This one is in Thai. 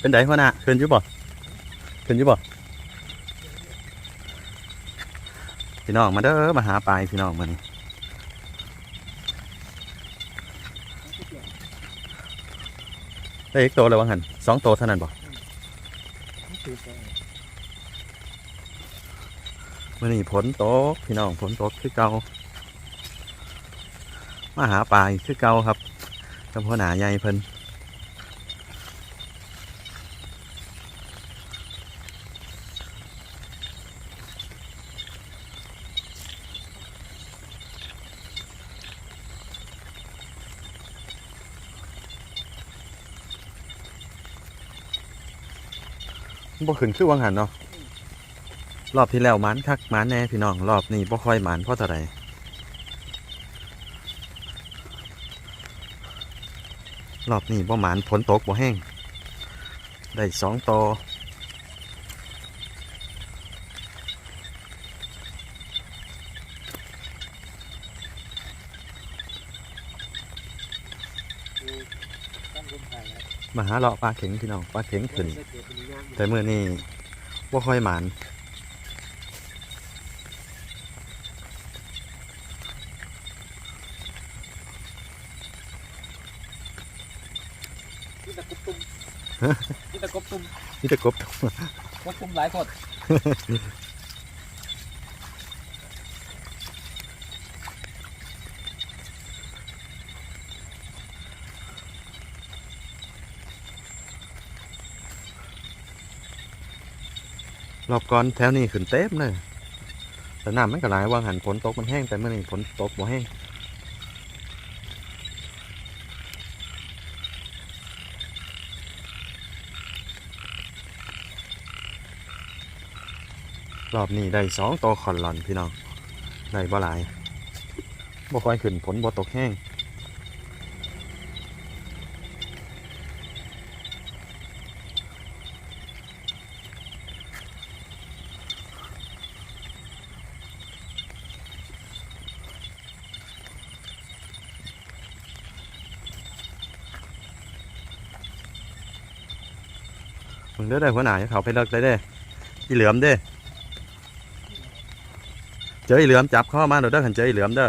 เป็นไดพ่อน่ะขึ้นยุบ่ขึ้นยุบ่พี่น้องมาเด้อมาหาปลายพี่น้องมานี่ได้อีกโตแล้ววังหันสองโตเท่านั้นบ่มื่อนี้ฝนตกพี่น้องฝนตกคือเก่ามาหาปลายคือเก่าครับกับพ่อหนาใหญ่เพิ่น บ่ขึ้นคือวังหันเนาะรอบที่แล้วมันคักมันแน่พี่น้องรอบนี้บ่ค่อยมันเพราะเท่าไรรอบนี้บ่หมันฝนตกบ่แห้งได้สองตอ มาหาเลาะปลาเข็งพี่น้องปลาเข็งขึ้น แต่เมื่อนี้ว่าค่อยหมานนี่ตะกบตุ้มนี่ตะกบตุ้มนี่แต่กบกบตุ้มหลายคน รอบก่อนแถวนี้ขึ้นเต็มเลยแต่น้ำมันก็หลายวางหันฝนตกมันแห้งแต่เมื่อนี้ฝนตกบ่แห้งรอบนี้ได้สองตัวคอนหลอนพี่น้องได้บ่หลายบ่ค่อยขึ้นฝนบ่ตกแห้ง งเด้อได้หัวหน้าเขาไปเลิกได้เด้อีเหลือมเด้เจออีเหลือมจับเข้ามาเด้อเด้อขันเจออีเหลือมเด้อ